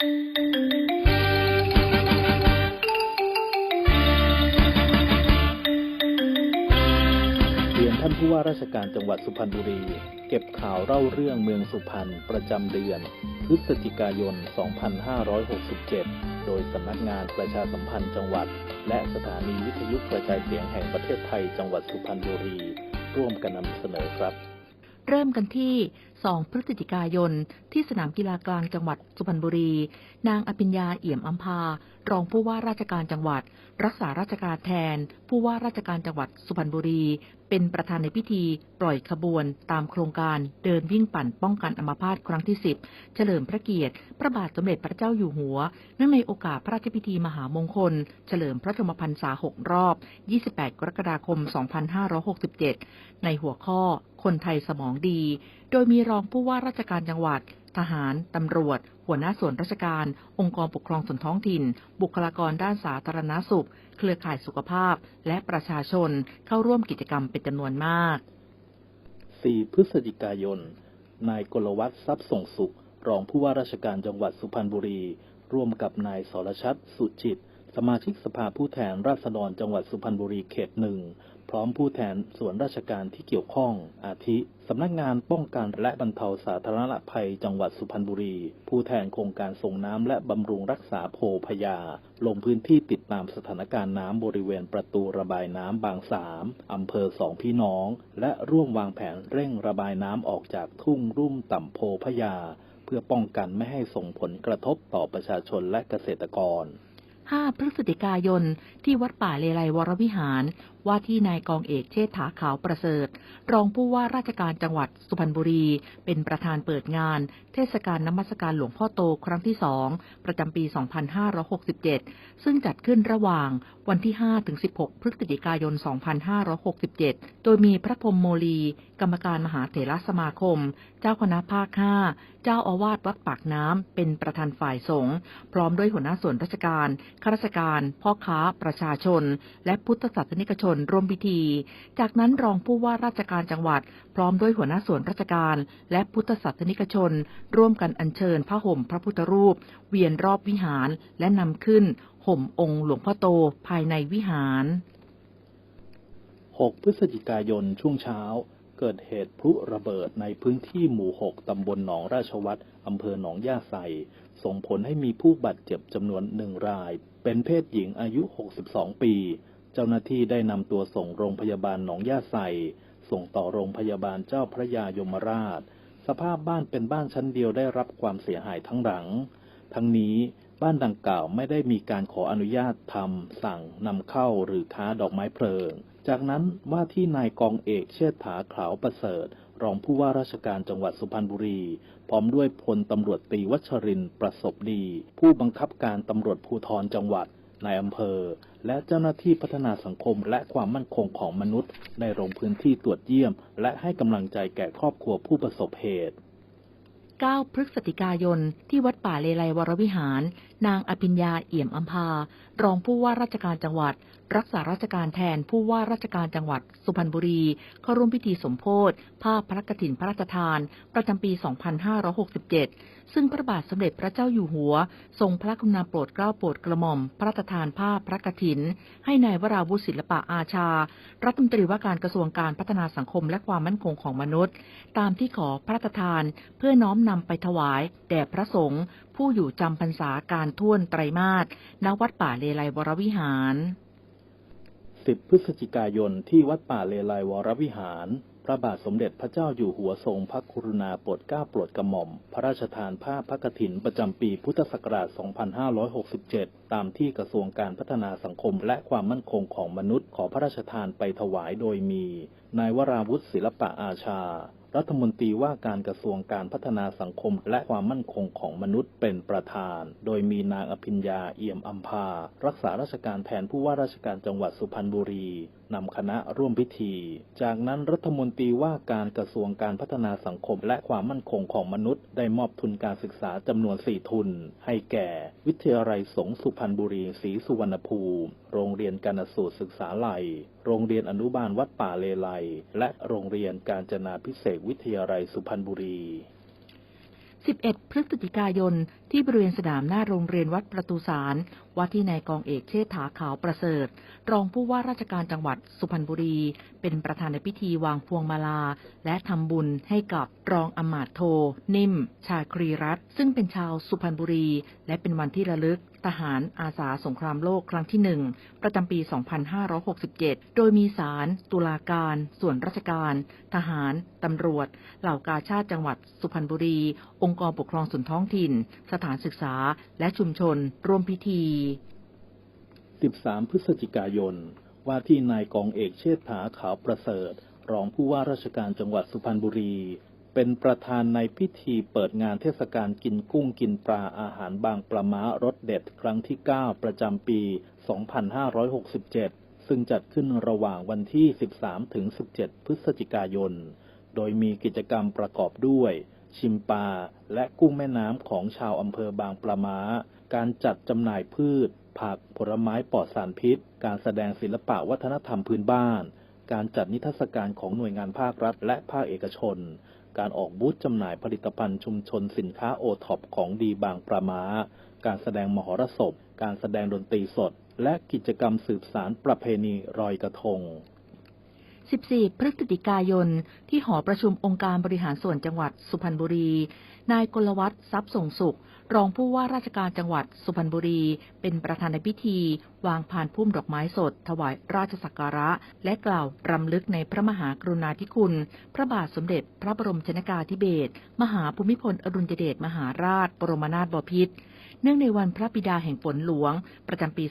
เรียนท่านผู้ว่าราชการจังหวัดสุพรรณบุรี เก็บข่าวเล่าเรื่องเมืองสุพรรณประจำเดือน พฤศจิกายน 2567 โดยสำนักงานประชาสัมพันธ์จังหวัด และสถานีวิทยุกระจายเสียงแห่งประเทศไทยจังหวัดสุพรรณบุรี ร่วมกันนำเสนอครับ เริ่มกันที่ 2 พฤศจิกายน ที่สนามกีฬากลางจังหวัดสุพรรณบุรี นางอภิญญาเอี่ยมอัมพา รองผู้ว่าราชการจังหวัด รักษาราชการแทน ผู้ว่าราชการจังหวัดสุพรรณบุรี เป็นประธานในพิธีปล่อยขบวนตามโครงการเดินวิ่งปั่นป้องกันอัมพาตครั้งที่ 10 เฉลิมพระเกียรติ พระบาทสมเด็จพระเจ้าอยู่หัวเนื่องในโอกาสพระราชพิธีมหามงคล เฉลิมพระชนมพรรษา 6 รอบ 28 กรกฎาคม 2567 ในหัวข้อ คนไทยสมองดี โดยมีรองผู้ว่าราชการจังหวัด ทหาร ตำรวจ หัวหน้าส่วนราชการ องค์กรปกครองส่วนท้องถิ่น บุคลากรด้านสาธารณสุข เครือข่ายสุขภาพ และประชาชนเข้าร่วมกิจกรรมเป็นจำนวนมาก 4 พฤศจิกายน นายกลวัฒน์ทรัพย์ส่งสุข รองผู้ว่าราชการจังหวัดสุพรรณบุรี ร่วมกับนายสรชัดสุจิต สมาชิกสภาผู้แทนราษฎรจังหวัดสุพรรณบุรีเขตหนึ่ง พร้อมผู้แทนส่วนราชการที่เกี่ยวข้อง อาทิ สำนักงานป้องกันและบรรเทาสาธารณภัยจังหวัดสุพรรณบุรี ผู้แทนโครงการส่งน้ำและบำรุงรักษาโพพยา ลงพื้นที่ติดตามสถานการณ์น้ำบริเวณประตูระบายน้ำบางสามอำเภอสองพี่น้อง และร่วมวางแผนเร่งระบายน้ำออกจากทุ่งรุ่มต่ำโพพยา เพื่อป้องกันไม่ให้ส่งผลกระทบต่อประชาชนและเกษตรกร5พฤศจิกายน ที่วัดป่าเลไลวรวิหารว่าที่นายกองเอกเชษฐาขาวประเสริฐ รองผู้ว่าราชการจังหวัดสุพรรณบุรี เป็นประธานเปิดงาน เทศกาลน้ำมัสการหลวงพ่อโตครั้งที่สองประจำปี 2567 ซึ่งจัดขึ้นระหว่างวันที่5ถึง16 พฤศจิกายน 2567 โดยมีพระพรหมโมลี กรรมการมหาเถรสมาคม เจ้าคณะภาค5เจ้าอาวาสวัดปากน้ำ เป็นประธานฝ่ายสงฆ์พร้อมด้วยหัวหน้าส่วนราชการข้าราชการ พ่อค้าประชาชน และพุทธศาสนิกชนร่วมพิธี จากนั้นรองผู้ว่าราชการจังหวัด พร้อมด้วยหัวหน้าส่วนราชการ และพุทธศาสนิกชน ร่วมกันอัญเชิญผ้าห่มพระพุทธรูป เวียนรอบวิหารและนำขึ้น ห่มองค์หลวงพ่อโตภายในวิหาร 6 พฤศจิกายนช่วงเช้า เกิดเหตุพลุระเบิดในพื้นที่หมู่ 6 ตำบลหนองราชวัตรอำเภอหนองย่าไซส่งผลให้มีผู้บาดเจ็บจำนวนหนึ่งราย เป็นเพศหญิงอายุ 62 ปี เจ้าหน้าที่ได้นำตัวส่งโรงพยาบาลหนองย่าไซส่งต่อโรงพยาบาลเจ้าพระยายมราช สภาพบ้านเป็นบ้านชั้นเดียวได้รับความเสียหายทั้งหลัง ทั้งนี้บ้านดังกล่าวไม่ได้มีการขออนุญาตทำสั่งนำเข้าหรือค้าดอกไม้เพลิง จากนั้นว่าที่นายกองเอกเชษฐาขาวประเสริฐ รองผู้ว่าราชการจังหวัดสุพรรณบุรี พร้อมด้วยพลตำรวจตีวัชรินประสบดี ผู้บังคับการตำรวจภูธรจังหวัด นายอำเภอ และเจ้าหน้าที่พัฒนาสังคมและความมั่นคงของมนุษย์ได้ลงพื้นที่ตรวจเยี่ยม และให้กำลังใจแก่ครอบครัวผู้ประสบเหตุ 9 พฤศจิกายน ที่วัดป่าเลไลวรวิหาร นางอภิญญาเอี่ยมอัมพารองผู้ว่าราชการจังหวัด รักษาราชการแทนผู้ว่าราชการจังหวัด สุพรรณบุรีเข้าร่วมพิธีสมโพธิภาพพระกฐินพระราชทาน ประจำปี 2567 ซึ่งพระบาทสมเด็จพระเจ้าอยู่หัว ทรงพระกรุณาโปรดเกล้าโปรดกระหม่อม พระราชทานภาพพระกฐิน ให้นายวราวุฒิศิลปะอาชา รัฐมนตรีว่าการกระทรวงการพัฒนาสังคมและความมั่นคงของมนุษย์ ตามที่ขอพระราชทานเพื่อน้อมนำไปถวาย แด่พระสงฆ์ผู้อยู่จำพรรษาการท่วนไตรมาสณวัดป่าเลไลวรวิหาร 10 พฤศจิกายนที่วัดป่าเลไลวรวิหาร พระบาทสมเด็จพระเจ้าอยู่หัวทรงพระกรุณาโปรดเกล้าโปรดกระหม่อม พระราชทานผ้าพระกฐินประจำปีพุทธศักราช 2567 ตามที่กระทรวงการพัฒนาสังคมและความมั่นคงของมนุษย์ขอพระราชทานไปถวายโดยมี นายวราวุฒิศิลปะอาชา รัฐมนตรีว่าการกระทรวงการพัฒนาสังคมและความมั่นคงของมนุษย์เป็นประธาน โดยมีนางอภิญญาเอี่ยมอัมพา รักษาราชการแทนผู้ว่าราชการจังหวัดสุพรรณบุรี นำคณะร่วมพิธี จากนั้นรัฐมนตรีว่าการกระทรวงการพัฒนาสังคมและความมั่นคงของมนุษย์ ได้มอบทุนการศึกษาจำนวนสี่ทุน ให้แก่ วิทยาลัยสงสุพรรณบุรีศรีสุวรรณภูมิ โรงเรียนการสูตรศึกษาไหลโรงเรียนอนุบาลวัดป่าเลไลและโรงเรียนการจนาพิเศษวิทยาลัยสุพรรณบุรี 11 พฤศจิกายน ที่บริเวณสนามหน้าโรงเรียนวัดประตูสารว่าที่นายกองเอกเชษฐาขาวประเสริฐ รองผู้ว่าราชการจังหวัดสุพรรณบุรี เป็นประธานในพิธีวางพวงมาลา และทำบุญให้กับรองอมาตโท นิ่ม ชาครีรัตซึ่งเป็นชาวสุพรรณบุรี และเป็นวันที่ระลึกทหารอาสาสงครามโลกครั้งที่หนึ่งประจำปี 2567 โดยมีศาลตุลาการ ส่วนราชการ ทหาร ตำรวจ เหล่ากาชาติจังหวัดสุพรรณบุรี องค์กรปกครองส่วนท้องถิ่น สถานศึกษา และชุมชน ร่วมพิธี13 พฤศจิกายน ว่าที่นายกองเอกเชษฐาขาวประเสริฐ รองผู้ว่าราชการจังหวัดสุพรรณบุรี เป็นประธานในพิธีเปิดงานเทศกาลกินกุ้งกินปลาอาหารบางปลาม้ารสเด็ดครั้งที่ 9 ประจำปี 2567 ซึ่งจัดขึ้นระหว่างวันที่ 13 ถึง 17 พฤศจิกายน โดยมีกิจกรรมประกอบด้วย ชิมปลาและกุ้งแม่น้ำของชาวอำเภอบางปลาม้า การจัดจำหน่ายพืช ผักผลไม้ปลอดสารพิษ การแสดงศิลปะวัฒนธรรมพื้นบ้าน การจัดนิทรรศการของหน่วยงานภาครัฐ และภาคเอกชน การออกบูธจำหน่ายผลิตภัณฑ์ชุมชนสินค้าโอท็อปของดีบางปลาม้าการแสดงมหรสพ การแสดงดนตรีสด และกิจกรรมสืบสารประเพณีรอยกระทง14 พฤศจิกายน ที่หอประชุมองค์การบริหารส่วนจังหวัดสุพรรณบุรี นายกลวัฒน์ทรัพย์ส่งสุข รองผู้ว่าราชการจังหวัดสุพรรณบุรี เป็นประธานในพิธี วางพานพุ่มดอกไม้สด ถวายราชสักการะ และกล่าวรำลึกในพระมหากรุณาธิคุณ พระบาทสมเด็จพระบรมชนกาธิเบศรมหาภูมิพลอดุลยเดชมหาราช บรมนาถบพิตรเนื่องในวันพระบิดาแห่งฝนหลวง ประจำปี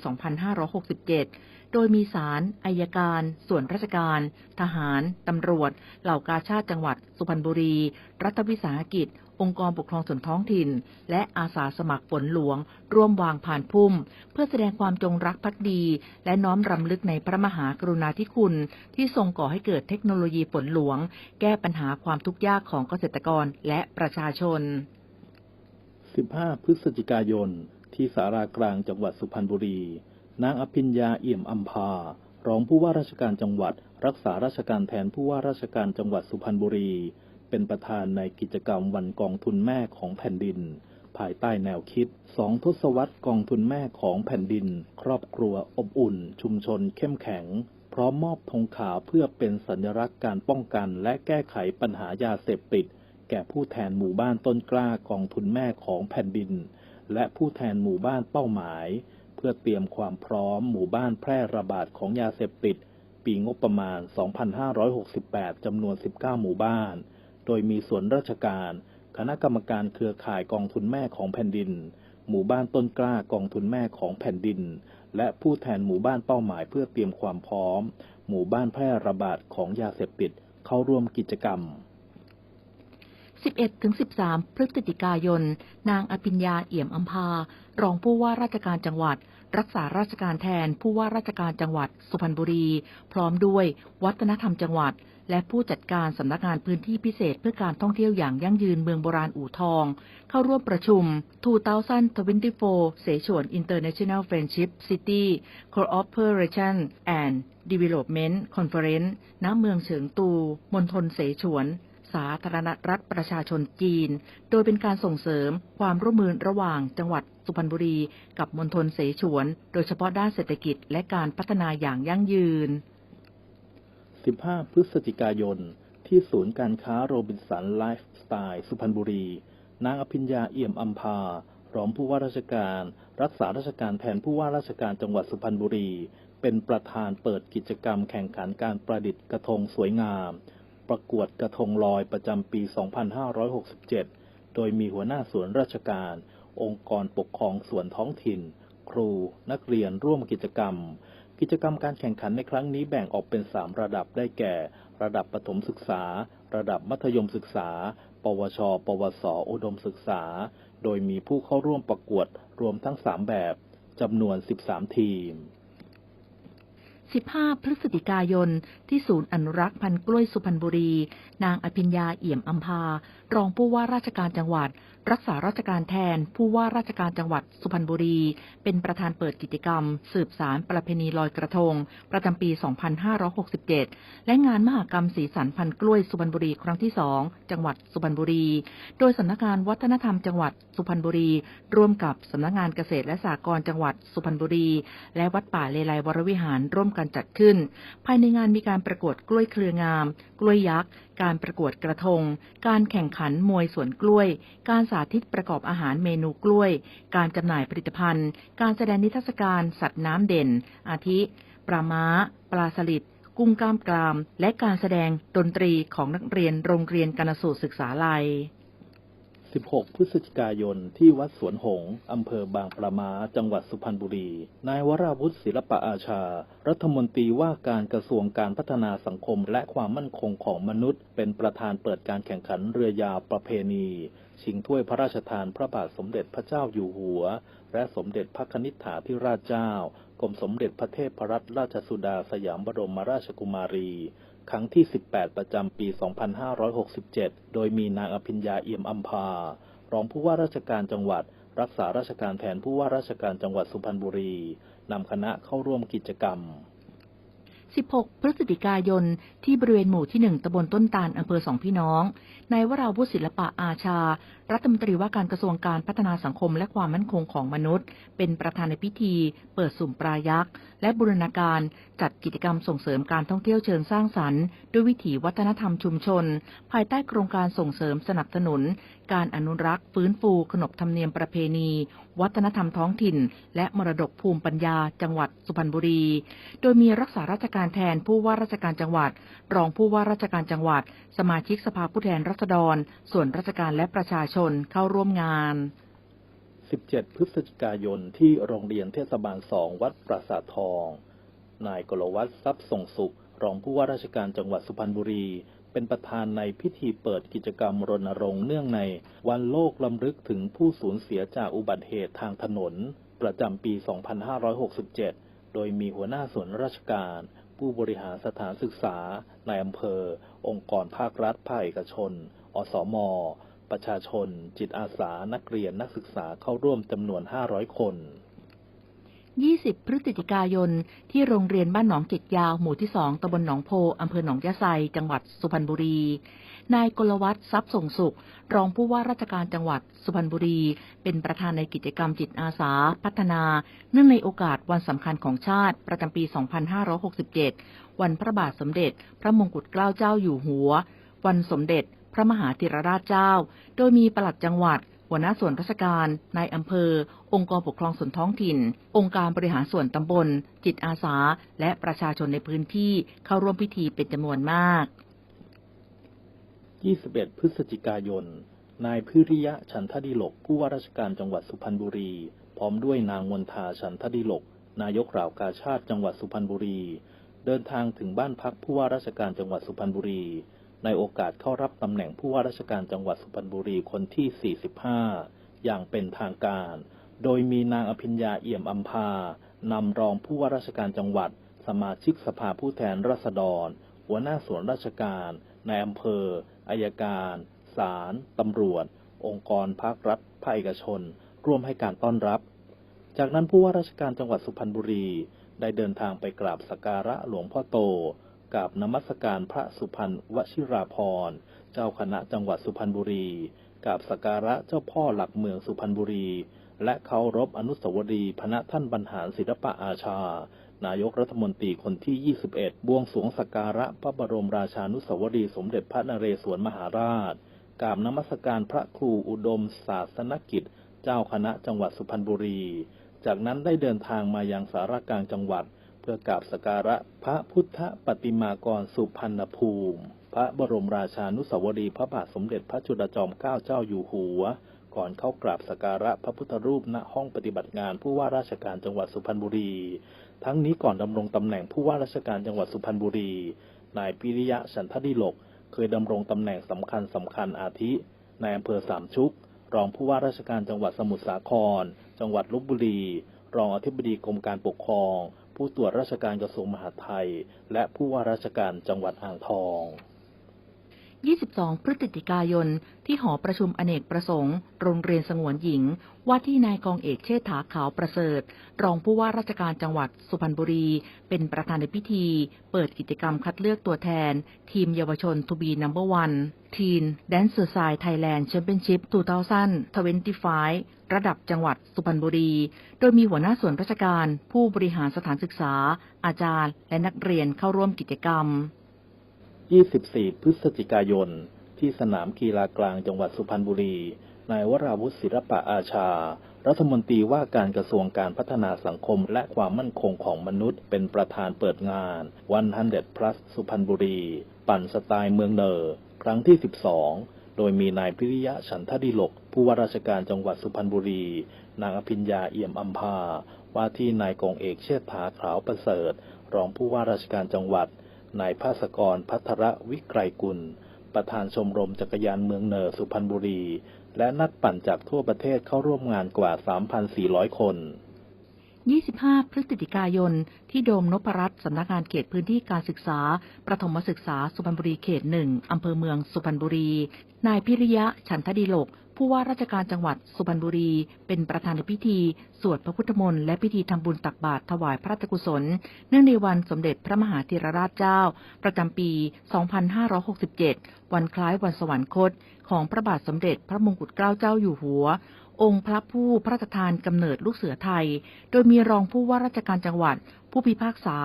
2567 โดยมีศาลอายการ ส่วนราชการ ทหาร ตำรวจ เหล่ากาชาติจังหวัด สุพรรณบุรี รัฐวิสาหกิจ องค์กรปกครองส่วนท้องถิ่น และอาสาสมัครฝนหลวง ร่วมวางผ่านพุ่ม เพื่อแสดงความจงรักภักดี และน้อมรำลึกในพระมหากรุณาธิคุณ ที่ทรงก่อให้เกิดเทคโนโลยีฝนหลวง แก้ปัญหาความทุกข์ยากของเกษตรกรและประชาชน 15 พฤศจิกายน ที่สารากลางจังหวัดสุพรรณบุรี นางอภิญญาเอี่ยมอัมพารองผู้ว่าราชการจังหวัด รักษาราชการแทนผู้ว่าราชการจังหวัดสุพรรณบุรี เป็นประธานในกิจกรรมวันกองทุนแม่ของแผ่นดิน ภายใต้แนวคิดสองทศวรรษกองทุนแม่ของแผ่นดิน ครอบครัวอบอุ่น ชุมชนเข้มแข็ง พร้อมมอบธงขาวเพื่อเป็นสัญลักษณ์การป้องกันและแก้ไขปัญหายาเสพติด แก่ผู้แทนหมู่บ้านต้นกล้ากองทุนแม่ของแผ่นดิน และผู้แทนหมู่บ้านเป้าหมาย เพื่อเตรียมความพร้อมหมู่บ้านแพร่ระบาดของยาเสพติดปีงบประมาณ 2568 จำนวน 19 หมู่บ้าน ดยมีส่วนราชการ คณะกรรมการเครือข่ายกองทุนแม่ของแผ่นดิน หมู่บ้านต้นกล้ากองทุนแม่ของแผ่นดิน และผู้แทนหมู่บ้านเป้าหมายเพื่อเตรียมความพร้อม หมู่บ้านแพร่ระบาดของยาเสพติดเข้าร่วมกิจกรรม 11-13 พฤศจิกายน นางอภิญญาเอี่ยมอัมพารองผู้ว่าราชการจังหวัด รักษาราชการแทนผู้ว่าราชการจังหวัดสุพรรณบุรี พร้อมด้วยวัฒนธรรมจังหวัด และผู้จัดการสำนักงานพื้นที่พิเศษเพื่อการท่องเที่ยวอย่างยั่งยืนเมืองโบราณอู่ทอง เข้าร่วมประชุม 2024 เสฉวน International Friendship City Cooperation and Development Conference ณ เมืองเฉิงตู มณฑลเสฉวน สาธารณรัฐประชาชนจีน โดยเป็นการส่งเสริมความร่วมมือระหว่างจังหวัดสุพรรณบุรี กับมณฑลเสฉวน โดยเฉพาะด้านเศรษฐกิจและการพัฒนาอย่างยั่งยืน 15 พฤศจิกายน ที่ศูนย์การค้าโรบินสันไลฟ์สไตล์สุพรรณบุรี นางอภิญญาเอี่ยมอัมพารองผู้ว่าราชการ รักษาราชการแทนผู้ว่าราชการจังหวัดสุพรรณบุรี เป็นประธานเปิดกิจกรรมแข่งขันการประดิษฐ์กระทงสวยงาม ประกวดกระทงลอยประจำปี 2567 โดยมีหัวหน้าส่วนราชการ องค์กรปกครองส่วนท้องถิ่น ครู นักเรียนร่วมกิจกรรม กิจกรรมการแข่งขันในครั้งนี้แบ่งออกเป็น 3 ระดับได้แก่ ระดับประถมศึกษา ระดับมัธยมศึกษา ปวช ปวส อุดมศึกษา โดยมีผู้เข้าร่วมประกวดรวมทั้ง 3 แบบจำนวน 13 ทีม 15 พฤศจิกายน ที่ศูนย์อนุรักษ์พันธุ์กล้วยสุพรรณบุรี นางอภิญญาเอี่ยมอัมพารองผู้ว่าราชการจังหวัด รักษาราชการแทน ผู้ว่าราชการจังหวัดสุพรรณบุรี เป็นประธานเปิดกิจกรรม สืบสารประเพณีลอยกระทง ประจำปี 2567 และงานมหกรรมสีสันพันกล้วยสุพรรณบุรีครั้งที่ 2 จังหวัดสุพรรณบุรี โดยสำนักงานวัฒนธรรมจังหวัดสุพรรณบุรี ร่วมกับสำนักงานเกษตรและสหกรณ์จังหวัดสุพรรณบุรี และวัดป่าเลไลวรวิหารร่วมกันจัดขึ้น ภายในงานมีการประกวดกล้วยเครืองาม กล้วยยักษ์ การประกวดกระทง การแข่งขันมวยสวนกล้วย การสาาธิตประกอบอาหารเมนูกล้วย การจำหน่ายผลิตภัณฑ์ การแสดงนิทรรศการสัตว์น้ำเด่น อาทิ ปลาม้า ปลาสลิด กุ้งกล้ามกราม และการแสดงดนตรีของนักเรียนโรงเรียนกนสูตรศึกษาลัย 16 พฤศจิกายน ที่วัดสวนหงส์อำเภอบางปะมาจังหวัดสุพรรณบุรี นายวราวุฒิศิลปะอาชา รัฐมนตรีว่าการกระทรวงการพัฒนาสังคมและความมั่นคงของมนุษย์ เป็นประธานเปิดการแข่งขันเรือยาวประเพณี ชิงถ้วยพระราชทานพระบาทสมเด็จพระเจ้าอยู่หัว และสมเด็จพระคณิษฐาธิราชเจ้ากรมสมเด็จพระเทพรัตนราชสุดาสยามบรมราชกุมารี ครั้งที่ 18 ประจำปี 2567 โดยมีนางอภิญญาเอี่ยมอัมพารองผู้ว่าราชการจังหวัด รักษาราชการแทนผู้ว่าราชการจังหวัดสุพรรณบุรีนำคณะเข้าร่วมกิจกรรม 16 พฤศจิกายน ที่บริเวณหมู่ที่ 1ตำบลต้นตาลอำเภอสองพี่น้อง นายวราวุฒิศิลปะอาชา รัฐมนตรีว่าการกระทรวงการพัฒนาสังคมและความมั่นคงของมนุษย์ เป็นประธานในพิธี เปิดสุ่มปลายักษ์ และบูรณาการจัดกิจกรรมส่งเสริมการท่องเที่ยวเชิงสร้างสรรค์ ด้วยวิถีวัฒนธรรมชุมชน ภายใต้โครงการส่งเสริมสนับสนุน การอนุรักษ์ ฟื้นฟูขนบธรรมเนียมประเพณี วัฒนธรรมท้องถิ่น และมรดกภูมิปัญญา จังหวัดสุพรรณบุรี โดยมีรักษาราชการแทนผู้ว่าราชการจังหวัด รองผู้ว่าราชการจังหวัด สมาชิกสภาผู้แทนราษฎร ส่วนราชการและประชาชนเข้าร่วมงาน 17 พฤศจิกายนที่โรงเรียนเทศบาลสองวัดปราสาททอง นายกลวัฒทรัพย์ส่งสุข รองผู้ว่าราชการจังหวัดสุพรรณบุรี เป็นประธานในพิธีเปิดกิจกรรมรณรงค์เนื่องในวันโลกลำลึกถึงผู้สูญเสียจากอุบัติเหตุทางถนน ประจำปี 2567 โดยมีหัวหน้าส่วนราชการ ผู้บริหารสถานศึกษาในอำเภอ องค์กรภาครัฐภาคเอกชน อสม ประชาชน จิตอาสา นักเรียนนักศึกษาเข้าร่วมจำนวน 500 คน 20 พฤศจิกายน ที่โรงเรียนบ้านหนองเจ็ดยาว หมู่ที่ 2ตำบลหนองโพอำเภอหนองยะไซ จังหวัดสุพรรณบุรี นายกลวัฒน์ทรัพย์ส่งสุข รองผู้ว่าราชการจังหวัดสุพรรณบุรี เป็นประธานในกิจกรรมจิตอาสา พัฒนา เนื่องในโอกาสวันสำคัญของชาติ ประจำปี 2567 วันพระบาทสมเด็จ พระมงกุฎเกล้าเจ้าอยู่หัว วันสมเด็จ พระมหาธิรราชเจ้า โดยมีปลัดจังหวัด หัวหน้าส่วนราชการ นายอำเภอ องค์กรปกครองส่วนท้องถิ่น องค์การบริหารส่วนตำบล จิตอาสา และประชาชนในพื้นที่เข้าร่วมพิธีเป็นจำนวนมาก 21 พฤศจิกายน นายพิริยะฉันทดิลก ผู้ว่าราชการจังหวัดสุพรรณบุรี พร้อมด้วยนางมนทาฉันทดิลก นายกเหล่ากาชาติจังหวัดสุพรรณบุรี เดินทางถึงบ้านพักผู้ว่าราชการจังหวัดสุพรรณบุรี ในโอกาสเข้ารับตำแหน่งผู้ว่าราชการจังหวัดสุพรรณบุรีคนที่ 45 อย่างเป็นทางการ โดยมีนางอภิญญาเอี่ยมอัมพานำรองผู้ว่าราชการจังหวัด สมาชิกสภาผู้แทนราษฎร หัวหน้าส่วนราชการในอำเภออายการศาลตำรวจ องค์กรภาครัฐภาคเอกชน ร่วมให้การต้อนรับ จากนั้นผู้ว่าราชการจังหวัดสุพรรณบุรี ได้เดินทางไปกราบสักการะหลวงพ่อโต กราบนมัสการพระสุพรรณวชิราภรเจ้าคณะจังหวัดสุพรรณบุรีกราบสักการะเจ้าพ่อหลักเมืองสุพรรณบุรี และเคารพอนุสาวรีย์พระท่านบรรหารศิลปะอาชา นายกรัฐมนตรีคนที่ 21 บวงสวงสักการะพระบรมราชานุสาวรีย์สมเด็จพระนเรศวรมหาราชกราบนมัสการพระครูอุดมศาสนกิจ เจ้าคณะจังหวัดสุพรรณบุรี จากนั้นได้เดินทางมายังสารกลางจังหวัด เพื่อกราบสักการะพระพุทธปฏิมากรสุพรรณภูมิ พระบรมราชานุสาวรีพระบาทสมเด็จพระจุลจอมเกล้าเจ้าอยู่หัว ก่อนเข้ากราบสักการะพระพุทธรูปณห้องปฏิบัติงานผู้ว่าราชการจังหวัดสุพรรณบุรี ทั้งนี้ก่อนดำรงตำแหน่งผู้ว่าราชการจังหวัดสุพรรณบุรี นายปิริยะฉันทดิลกเคยดำรงตำแหน่งสำคัญสำคัญอาทิในอำเภอสามชุก รองผู้ว่าราชการจังหวัดสมุทรสาคร จังหวัดลบบุรี รองอธิบดีกรมการปกครอง ผู้ตรวจราชการกระทรวงมหาดไทย และผู้ว่าราชการจังหวัดอ่างทอง 22 พฤศจิกายน ที่หอประชุมอเนกประสงค์ โรงเรียนสงวนหญิง ว่าที่นายกองเอกเชษฐาขาวประเสริฐ รองผู้ว่าราชการจังหวัดสุพรรณบุรี เป็นประธานในพิธี เปิดกิจกรรมคัดเลือกตัวแทน ทีมเยาวชนทูบีนัมเบอร์วันทีนแดนเซอร์ไซไทยแลนด์แชมเปี้ยนชิพ2025 ระดับจังหวัดสุพรรณบุรี โดยมีหัวหน้าส่วนราชการ ผู้บริหารสถานศึกษา อาจารย์ และนักเรียนเข้าร่วมกิจกรรม 24 พฤศจิกายน ที่สนามกีฬากลางจังหวัดสุพรรณบุรี นายวราวุฒิศิลปะอาชา รัฐมนตรีว่าการกระทรวงการพัฒนาสังคมและความมั่นคงของมนุษย์ เป็นประธานเปิดงาน100 plus สุพรรณบุรี ปั่นสไตล์เมืองเนอร์ครั้งที่ 12 โดยมีนายพิริยะฉันทดิลก ผู้ว่าราชการจังหวัดสุพรรณบุรี นางอภิญญาเอี่ยมอัมพาว่าที่นายกองเอกเชษฐาขาวประเสริฐ รองผู้ว่าราชการจังหวัด นายภาสกรพัทรวิไกรกุล ประธานชมรมจักรยานเมืองเนอสุพรรณบุรี และนักปั่นจากทั่วประเทศเข้าร่วมงานกว่า 3,400 คน 25 พฤศจิกายน ที่โดมนพรัตน์สำนักงานเขตพื้นที่การศึกษา ประถมศึกษาสุพรรณบุรีเขตหนึ่งอำเภอเมืองสุพรรณบุรี นายพิริยะฉันทดีโลกผู้ว่าราชการจังหวัดสุพรรณบุรี เป็นประธานในพิธี สวดพระพุทธมนต์และพิธีทำบุญตักบาตรถวายพระราชกุศล เนื่องในวันสมเด็จพระมหาธีรราชเจ้า ประจำปี 2567 วันคล้ายวันสวรรคต ของพระบาทสมเด็จพระมงกุฎเกล้าเจ้าอยู่หัว องค์พระผู้พระราชทานกำเนิดลูกเสือไทย โดยมีรองผู้ว่าราชการจังหวัด ผู้พิพากษา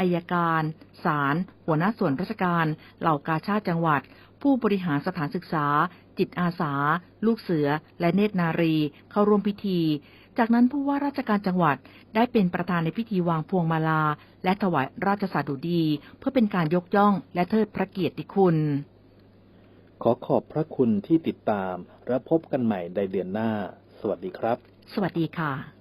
อายการ ศาล หัวหน้าส่วนราชการ เหล่ากาชาติจังหวัด ผู้บริหารสถานศึกษา จิตอาสา ลูกเสือ และเนตรนารี เข้าร่วมพิธี จากนั้นผู้ว่าราชการจังหวัดได้เป็นประธานในพิธีวางพวงมาลา และถวายราชสาดุดี เพื่อเป็นการยกย่องและเทิดพระเกียรติคุณ ขอขอบพระคุณที่ติดตามและพบกันใหม่ในเดือนหน้า สวัสดีครับ สวัสดีค่ะ